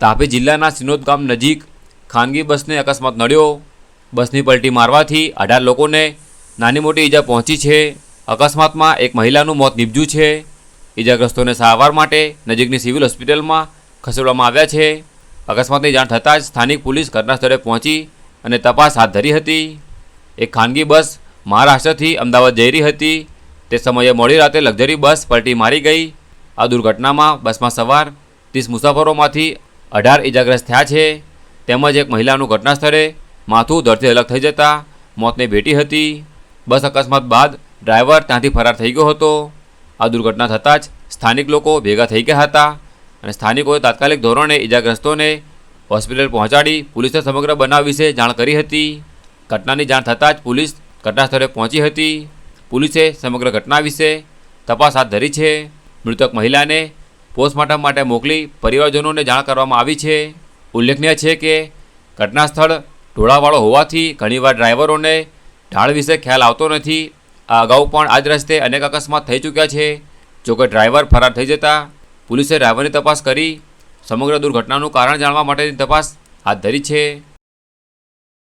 તાપી જિલ્લાના સિનોદ ગામ નજીક ખાનગી બસને અકસ્માત નડ્યો. બસની પલટી મારવાથી અઢાર લોકોને નાની મોટી ઈજા પહોંચી છે. અકસ્માતમાં એક મહિલાનું મોત નીપજ્યું છે. ઈજાગ્રસ્તોને સારવાર માટે નજીકની સિવિલ હોસ્પિટલમાં ખસેડવામાં આવ્યા છે. અકસ્માતની જાણ થતાં જ સ્થાનિક પોલીસ ઘટના સ્થળે પહોંચી અને તપાસ હાથ ધરી હતી. એક ખાનગી બસ મહારાષ્ટ્રથી અમદાવાદ જઈ રહી હતી. તે સમયે મોડી રાતે લક્ઝરી બસ પલટી મારી ગઈ. આ દુર્ઘટનામાં બસમાં સવાર ત્રીસ મુસાફરોમાંથી અઢાર ઇજાગ્રસ્ત થયા છે. તેમજ એક મહિલાનું ઘટના સ્થળે માથું દર્દી અલગ થઈ જતાં મોતને ભેટી હતી. બસ અકસ્માત બાદ ડ્રાઈવર ત્યાંથી ફરાર થઈ ગયો હતો. આ દુર્ઘટના થતાં જ સ્થાનિક લોકો ભેગા થઈ ગયા હતા અને સ્થાનિકોએ તાત્કાલિક ધોરણે ઇજાગ્રસ્તોને હોસ્પિટલ પહોંચાડી પોલીસે સમગ્ર બનાવ વિશે જાણ કરી હતી. ઘટનાની જાણ થતાં જ પોલીસ ઘટના સ્થળે પહોંચી હતી. પોલીસે સમગ્ર ઘટના વિશે તપાસ હાથ ધરી છે. મૃતક મહિલાને પોસ્ટમોર્ટમ માટે મોકલી પરિવારજનોને જાણ કરવામાં આવી છે. ઉલ્લેખનીય છે કે ઘટના સ્થળ ઢોળાવાળો હોવાથી ઘણીવાર ડ્રાઈવરોને ઢાળ વિશે ખ્યાલ આવતો નથી. આ અગાઉ પણ આ જ રસ્તે અનેક અકસ્માત થઈ ચૂક્યા છે. જોકે ડ્રાઈવર ફરાર થઈ જતા પોલીસે ડ્રાઈવરની તપાસ કરી સમગ્ર દુર્ઘટનાનું કારણ જાણવા માટેની તપાસ હાથ ધરી છે.